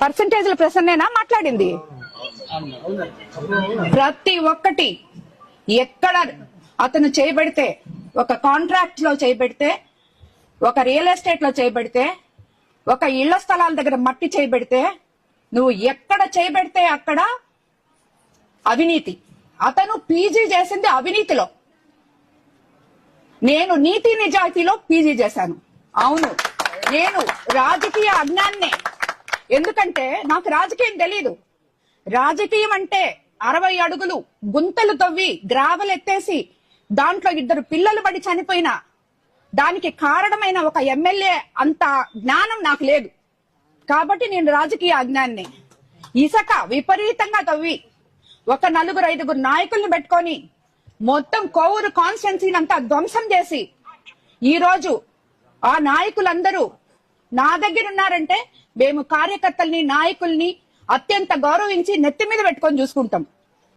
పర్సంటేజ్ల ప్రసన్నేనా మాట్లాడింది? ప్రతి ఒక్కటి ఎక్కడ అతను చేయబడితే ఒక కాంట్రాక్ట్లో చేయబడితే ఒక రియల్ ఎస్టేట్లో చేయబడితే ఒక ఇళ్ళ స్థలాల దగ్గర మట్టి చేయబడితే నువ్వు ఎక్కడ చేయబడితే అక్కడ అవినీతి. అతను పీజీ చేసింది అవినీతిలో. నేను నీతి నిజాయితీలో పీజీ చేశాను. అవును. నేను రాజకీయ అజ్ఞాన్నే ఎందుకంటే నాకు రాజకీయం తెలియదు రాజకీయం అంటే అరవై అడుగులు గుంతలు తవ్వి గ్రావలు ఎత్తేసి దాంట్లో ఇద్దరు పిల్లలు పడి చనిపోయిన దానికి కారణమైన ఒక ఎమ్మెల్యే అంత జ్ఞానం నాకు లేదు. కాబట్టి నేను రాజకీయ అజ్ఞాన్ని. ఇసక విపరీతంగా తవ్వి ఒక నలుగురు ఐదుగురు నాయకుల్ని పెట్టుకొని మొత్తం కోవూరు కాన్స్టిట్యున్సీని అంతా ధ్వంసం చేసి ఈ రోజు ఆ నాయకులందరూ నా దగ్గర ఉన్నారంటే మేము కార్యకర్తల్ని నాయకుల్ని అత్యంత గౌరవించి నెత్తి మీద పెట్టుకొని చూసుకుంటాం.